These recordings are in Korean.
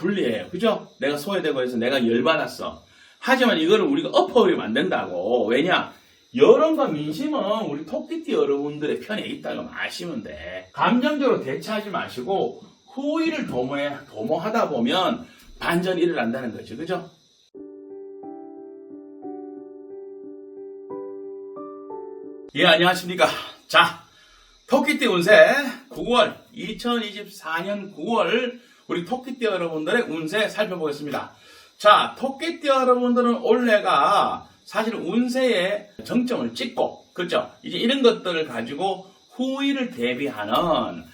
불리해요. 그죠? 내가 소외되고 해서 내가 열받았어. 하지만 이거를 우리가 엎어버리면 안 된다고. 왜냐? 여론과 민심은 우리 토끼띠 여러분들의 편에 있다고 아시면 돼. 감정적으로 대처하지 마시고 후위를 도모해, 도모하다 보면 반전이 일어난다는 거죠. 그죠? 예, 안녕하십니까. 자, 토끼띠 운세 9월, 2024년 9월 우리 토끼띠 여러분들의 운세 살펴보겠습니다. 자, 토끼띠 여러분들은 올해가 사실 운세에 정점을 찍고, 그렇죠? 이제 이런 것들을 가지고 후위를 대비하는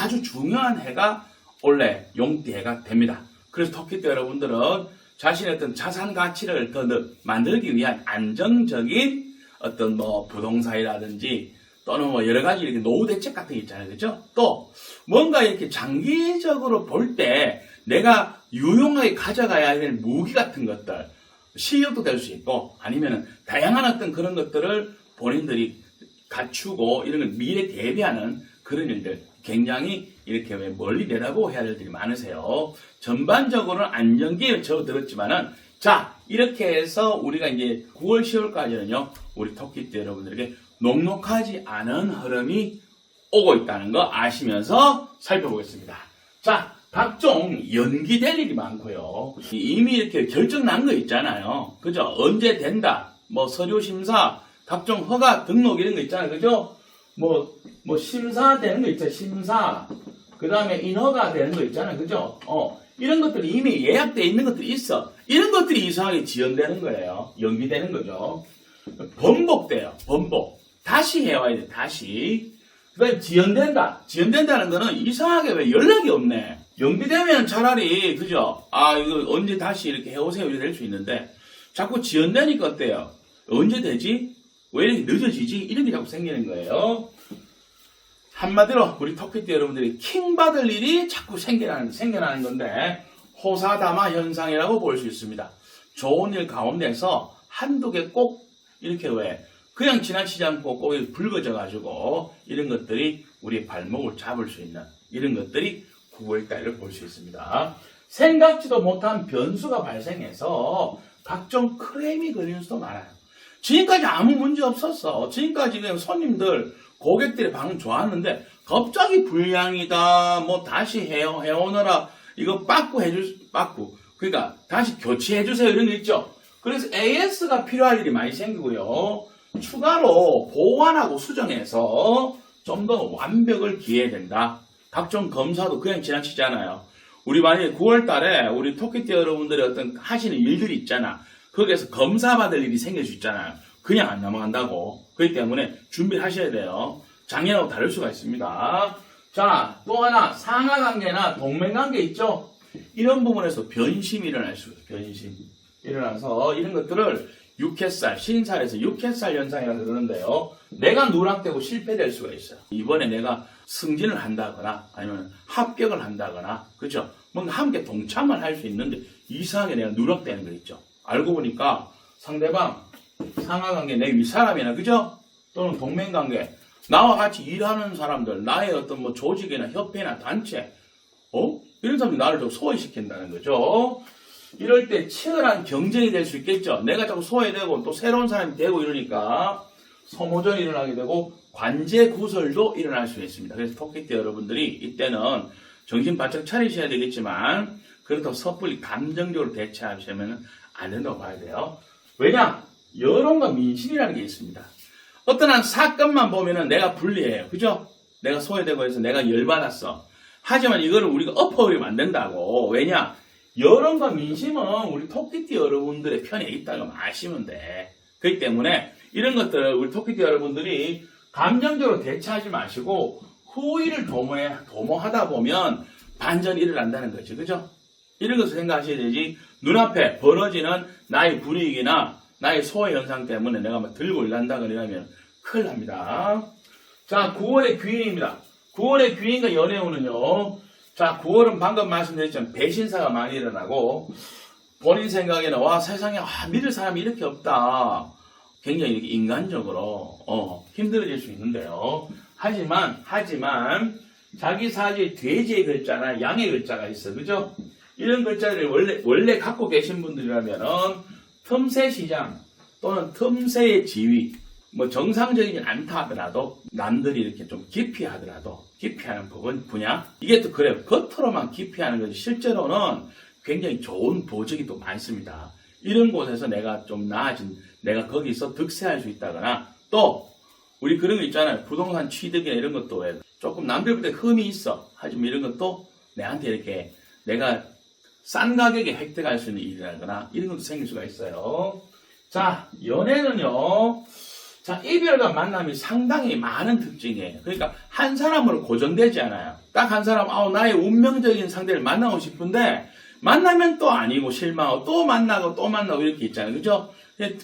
아주 중요한 해가 올해 용띠 해가 됩니다. 그래서 토끼띠 여러분들은 자신의 어떤 자산 가치를 더 느- 만들기 위한 안정적인 어떤 뭐 부동산이라든지 또는 뭐 여러 가지 이렇게 노후 대책 같은 게 있잖아요. 그죠? 또 뭔가 이렇게 장기적으로 볼 때 내가 유용하게 가져가야 될 무기 같은 것들 실력도 될 수 있고 아니면은 다양한 어떤 그런 것들을 본인들이 갖추고 이런 걸 미래 대비하는 그런 일들 굉장히 이렇게 왜 멀리 내다보고 해야 될 일이 많으세요. 전반적으로는 안정기에 접어들었지만은 자 이렇게 해서 우리가 이제 9월 10월까지는요 우리 토끼띠 여러분들에게 녹록하지 않은 흐름이 오고 있다는 거 아시면서 살펴보겠습니다. 자 각종 연기될 일이 많고요. 이미 이렇게 결정 난 거 있잖아요. 그죠? 언제 된다. 뭐 서류 심사, 각종 허가 등록 이런 거 있잖아요. 그죠? 뭐, 뭐 심사 되는 거 있죠. 심사. 그 다음에 인허가 되는 거 있잖아요. 그죠? 어. 이런 것들이 이미 예약돼 있는 것들이 있어. 이런 것들이 이상하게 지연되는 거예요. 연기되는 거죠. 번복돼요. 번복. 다시 해와야 돼. 다시. 그 다음에 지연된다. 지연된다는 거는 이상하게 왜 연락이 없네. 연기되면 차라리, 그죠? 아, 이거 언제 다시 이렇게 해오세요. 이렇게 될 수 있는데, 자꾸 지연되니까 어때요? 언제 되지? 왜 이렇게 늦어지지? 이런 게 자꾸 생기는 거예요. 한마디로 우리 토끼띠 여러분들이 킹 받을 일이 자꾸 생겨나는, 생겨나는 건데, 호사다마 현상이라고 볼 수 있습니다. 좋은 일 가운데서 한두 개 꼭 이렇게 왜 그냥 지나치지 않고 꼭 이렇게 붉어져 가지고 이런 것들이 우리 발목을 잡을 수 있는 이런 것들이 9월달을 볼 수 있습니다. 생각지도 못한 변수가 발생해서 각종 크레임이 걸리는 수도 많아요. 지금까지 아무 문제 없었어. 지금까지 그냥 손님들, 고객들의 반응 좋았는데 갑자기 불량이다. 뭐 다시 해요, 해오느라 이거 빠꾸 해주, 빠꾸. 그러니까 다시 교체해 주세요 이런 거 있죠. 그래서 AS가 필요할 일이 많이 생기고요. 추가로 보완하고 수정해서 좀 더 완벽을 기해야 된다. 각종 검사도 그냥 지나치잖아요. 우리 만약에 9월 달에 우리 토끼띠 여러분들이 어떤 하시는 일들이 있잖아. 거기에서 검사받을 일이 생길 수 있잖아요. 그냥 안 넘어간다고. 그렇기 때문에 준비를 하셔야 돼요. 작년하고 다를 수가 있습니다. 자, 또 하나, 상하관계나 동맹관계 있죠? 이런 부분에서 변심이 일어날 수. 변심. 일어나서 이런 것들을 육햇살, 신살에서 육햇살 현상이라고 그러는데요. 내가 누락되고 실패될 수가 있어요. 이번에 내가 승진을 한다거나 아니면 합격을 한다거나 그죠? 뭔가 함께 동참을 할 수 있는데 이상하게 내가 누락되는 거 있죠. 알고 보니까 상대방 상하관계 내 윗사람이나 그죠? 또는 동맹관계 나와 같이 일하는 사람들 나의 어떤 뭐 조직이나 협회나 단체 어? 이런 사람들이 나를 좀 소외시킨다는 거죠. 이럴 때 치열한 경쟁이 될 수 있겠죠. 내가 자꾸 소외되고 또 새로운 사람이 되고 이러니까 소모전이 일어나게 되고 관제 구설도 일어날 수 있습니다. 그래서 토끼띠 여러분들이 이때는 정신 바짝 차리셔야 되겠지만 그렇다고 섣불리 감정적으로 대처하시면 안 된다고 봐야 돼요. 왜냐? 여론과 민심이라는 게 있습니다. 어떤 한 사건만 보면은 내가 불리해요. 그죠? 내가 소외되고 해서 내가 열받았어. 하지만 이거를 우리가 엎어버리면 안 된다고. 왜냐? 여론과 민심은 우리 토끼띠 여러분들의 편에 있다고 아시면 돼. 그렇기 때문에 이런 것들을 우리 토끼띠 여러분들이 감정적으로 대처하지 마시고 후위를 도모해, 도모하다 보면 반전이 일어난다는 거죠. 그죠? 이런 것을 생각하셔야 되지. 눈앞에 벌어지는 나의 불이익이나 나의 소외 현상 때문에 내가 막 들고 일난다거나 이러면 큰일 납니다. 자, 9월의 귀인입니다. 9월의 귀인과 연애운은요. 자, 9월은 방금 말씀드렸지만 배신사가 많이 일어나고 본인 생각에는 와 세상에 아, 믿을 사람이 이렇게 없다. 굉장히 인간적으로 어, 힘들어질 수 있는데요. 하지만 하지만 자기 사주에 돼지의 글자나 양의 글자가 있어, 그죠? 이런 글자를 원래, 원래 갖고 계신 분들이라면은 틈새 시장 또는 틈새의 지위, 뭐 정상적이진 않다 하더라도 남들이 이렇게 좀 깊이 하더라도 깊이 하는 부분, 분야, 이게 또 그래요. 겉으로만 깊이 하는 거지 실제로는 굉장히 좋은 보직이 또 많습니다. 이런 곳에서 내가 좀 나아진, 내가 거기서 득세할 수 있다거나 또 우리 그런 거 있잖아요. 부동산 취득이나 이런 것도 왜 조금 남들보다 흠이 있어. 하지만 이런 것도 내한테 이렇게 내가 싼 가격에 획득할 수 있는 일이라거나 이런 것도 생길 수가 있어요. 자, 연애는요. 자, 이별과 만남이 상당히 많은 특징이에요. 그러니까 한 사람으로 고정되지 않아요. 딱 한 사람, 아우, 나의 운명적인 상대를 만나고 싶은데 만나면 또 아니고 실망하고 또 만나고 또 만나고 이렇게 있잖아요. 그죠?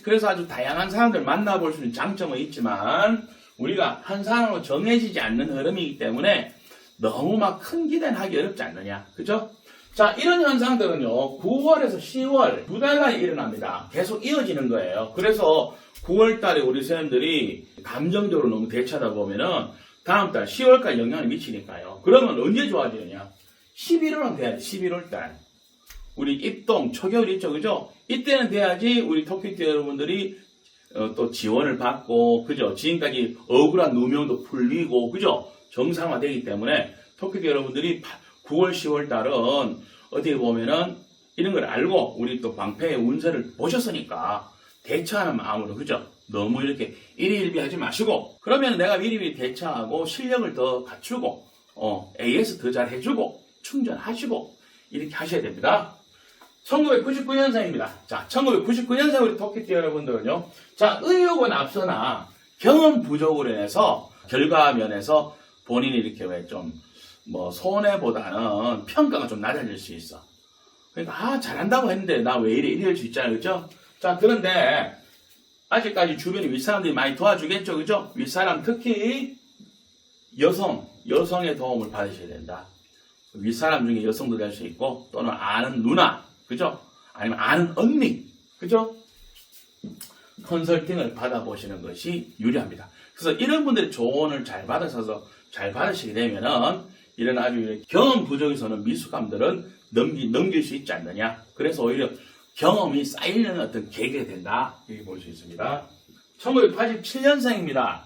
그래서 아주 다양한 사람들 만나볼 수 있는 장점은 있지만 우리가 한 사람으로 정해지지 않는 흐름이기 때문에 너무 막 큰 기대는 하기 어렵지 않느냐. 그죠? 자, 이런 현상들은요, 9월에서 10월 두 달간 일어납니다. 계속 이어지는 거예요. 그래서 9월 달에 우리 선생님들이 감정적으로 너무 대처하다 보면은 다음 달 10월까지 영향을 미치니까요. 그러면 언제 좋아지느냐? 11월은 돼야지, 11월 달. 우리 입동, 초겨울 있죠, 그죠? 이때는 돼야지 우리 토끼띠 여러분들이 어, 또 지원을 받고, 그죠? 지금까지 억울한 누명도 풀리고, 그죠? 정상화되기 때문에 토끼띠 여러분들이 9월, 10월 달은 어떻게 보면은 이런 걸 알고 우리 또 방패의 운세를 보셨으니까 대처하는 마음으로, 그죠? 너무 이렇게 일희일비하지 마시고, 그러면 내가 미리미리 대처하고 실력을 더 갖추고, 어, AS 더 잘 해주고, 충전하시고, 이렇게 하셔야 됩니다. 1999년생입니다. 자, 1999년생 우리 토끼띠 여러분들은요. 자, 의욕은 앞서나 경험 부족으로 인해서 결과 면에서 본인이 이렇게 왜 좀 뭐 손해보다는 평가가 좀 낮아질 수 있어. 그러니까 아 잘한다고 했는데 나 왜 이래 이럴 수 있잖아요, 그죠? 자, 그런데 아직까지 주변에 윗사람들이 많이 도와주겠죠, 그죠? 윗사람 특히 여성, 여성의 도움을 받으셔야 된다. 윗사람 중에 여성도 될 수 있고 또는 아는 누나, 그죠? 아니면 아는 언니, 그죠? 컨설팅을 받아보시는 것이 유리합니다. 그래서 이런 분들의 조언을 잘 받으셔서 잘 받으시게 되면은 이런 아주 경험 부족에서는 미숙함들은 넘기, 넘길 수 있지 않느냐. 그래서 오히려 경험이 쌓이는 어떤 계기가 된다. 이렇게 볼 수 있습니다. 1987년생입니다.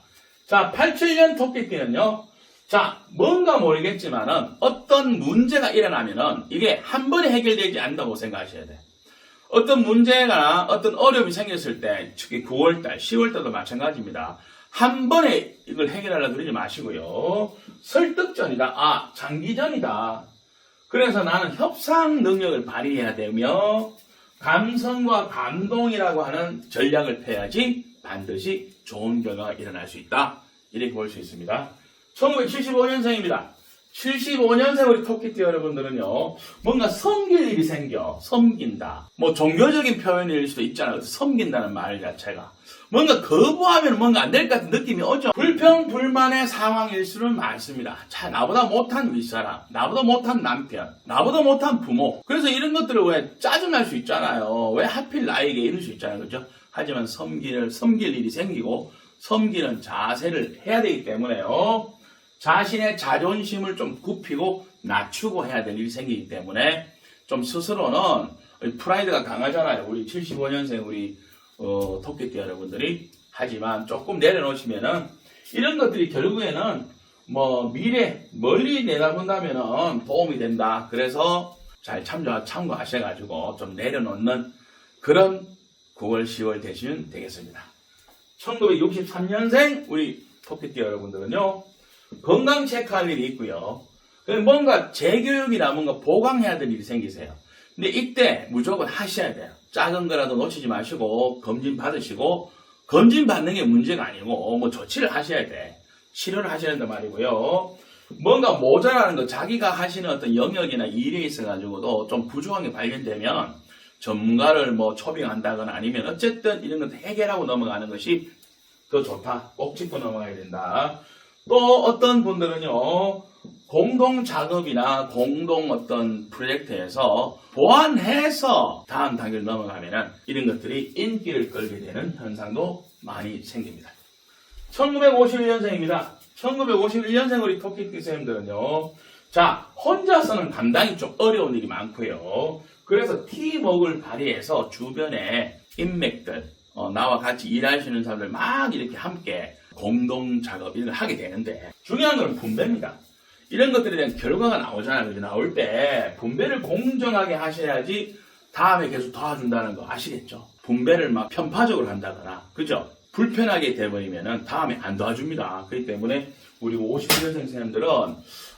자, 87년 토끼띠는요. 자, 뭔가 모르겠지만은 어떤 문제가 일어나면은 이게 한 번에 해결되지 않는다고 생각하셔야 돼. 어떤 문제가 어떤 어려움이 생겼을 때, 특히 9월달, 10월달도 마찬가지입니다. 한 번에 이걸 해결하려고 그러지 마시고요. 설득전이다. 아, 장기전이다. 그래서 나는 협상 능력을 발휘해야 되며, 감성과 감동이라고 하는 전략을 펴야지 반드시 좋은 결과가 일어날 수 있다. 이렇게 볼 수 있습니다. 1975년생입니다. 75년생 우리 토끼띠 여러분들은요, 뭔가 섬길 일이 생겨. 섬긴다. 뭐 종교적인 표현일 수도 있잖아요. 섬긴다는 말 자체가. 뭔가 거부하면 뭔가 안 될 것 같은 느낌이 오죠. 불평, 불만의 상황일 수는 많습니다. 자, 나보다 못한 윗사람, 나보다 못한 남편, 나보다 못한 부모. 그래서 이런 것들을 왜 짜증날 수 있잖아요. 왜 하필 나에게 이럴 수 있잖아요. 그죠? 하지만 섬길, 섬길 일이 생기고, 섬기는 자세를 해야 되기 때문에요. 자신의 자존심을 좀 굽히고 낮추고 해야 될 일이 생기기 때문에 좀 스스로는 프라이드가 강하잖아요. 우리 75년생 우리 어, 토끼띠 여러분들이 하지만 조금 내려놓으시면은 이런 것들이 결국에는 뭐 미래 멀리 내다본다면은 도움이 된다. 그래서 잘 참조 참고하셔가지고 좀 내려놓는 그런 9월 10월 되시면 되겠습니다. 1963년생 우리 토끼띠 여러분들은요 건강 체크할 일이 있고요. 뭔가 재교육이나 뭔가 보강해야 될 일이 생기세요. 근데 이때 무조건 하셔야 돼요. 작은 거라도 놓치지 마시고 검진 받으시고 검진 받는 게 문제가 아니고 뭐 조치를 하셔야 돼. 치료를 하셔야 된단 말이고요. 뭔가 모자라는 거 자기가 하시는 어떤 영역이나 일에 있어 가지고도 좀 부족한 게 발견되면 전문가를 뭐 초빙한다거나 아니면 어쨌든 이런 것도 해결하고 넘어가는 것이 더 좋다. 꼭 짚고 넘어가야 된다. 또 어떤 분들은요, 공동 작업이나 공동 어떤 프로젝트에서 보완해서 다음 단계를 넘어가면은 이런 것들이 인기를 끌게 되는 현상도 많이 생깁니다. 1951년생입니다. 1951년생 우리 토끼띠 쌤들은요, 자, 혼자서는 감당이 좀 어려운 일이 많고요. 그래서 팀워크를 발휘해서 주변에 인맥들, 어, 나와 같이 일하시는 사람들 막 이렇게 함께 공동 작업 일을 하게 되는데 중요한 건 분배입니다. 이런 것들에 대한 결과가 나오잖아요. 그죠? 나올 때 분배를 공정하게 하셔야지 다음에 계속 도와준다는 거 아시겠죠? 분배를 막 편파적으로 한다거나, 그죠? 불편하게 돼버리면은 다음에 안 도와줍니다. 그렇기 때문에 우리 50년생 선생님들은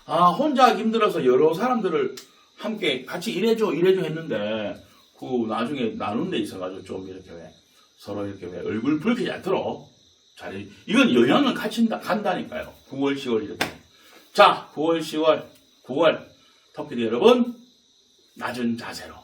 아, 혼자 힘들어서 여러 사람들을 함께 같이 일해줘, 일해줘 했는데 그 나중에 나눈 데 있어가지고 좀 이렇게 왜 서로 이렇게 왜 얼굴 붉히지 않도록 잘, 이건 영향을 같이 간다니까요. 9월, 10월 이렇게. 자, 9월, 10월, 9월 터키도 여러분 낮은 자세로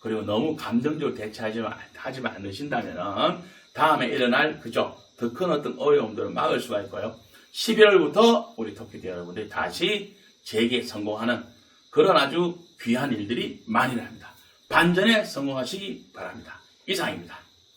그리고 너무 감정적으로 대처하지 마- 하지 않으신다면은 다음에 일어날 그죠 더 큰 어떤 어려움들을 막을 수가 있고요. 11월부터 우리 터키대 여러분들이 다시 재개 성공하는 그런 아주 귀한 일들이 많이 납니다. 반전에 성공하시기 바랍니다. 이상입니다.